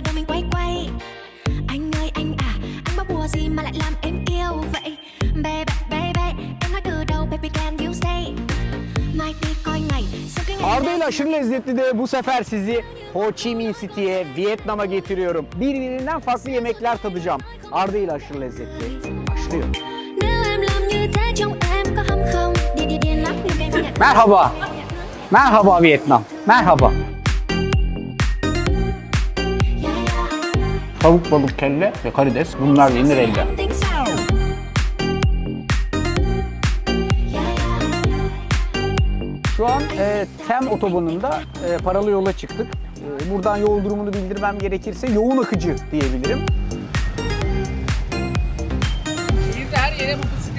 mà đầu mình quay quay Anh ơi anh à Anh bao bùa gì mà lại làm em yêu vậy Baby baby Em nói từ đầu baby can you say Mai đi coi ngày Sau cái ngày Arda ile aşırı lezzetli de bu sefer sizi Ho Chi Minh City'ye, Vietnam'a getiriyorum. Birbirinden farklı yemekler tadacağım. Arda ile aşırı lezzetli. Başlıyor. Nếu em làm như thế trong em có hâm không Đi đi điên lắm nhưng em nhận Merhaba. Merhaba Vietnam. Merhaba. Tavuk, balık, kelle ve karides bunlar yenir elde. Şu an e, Tem otobanında e, paralı yola çıktık. E, buradan yol durumunu bildirmem gerekirse yoğun akıcı diyebilirim. Şehirde her yere motosiklet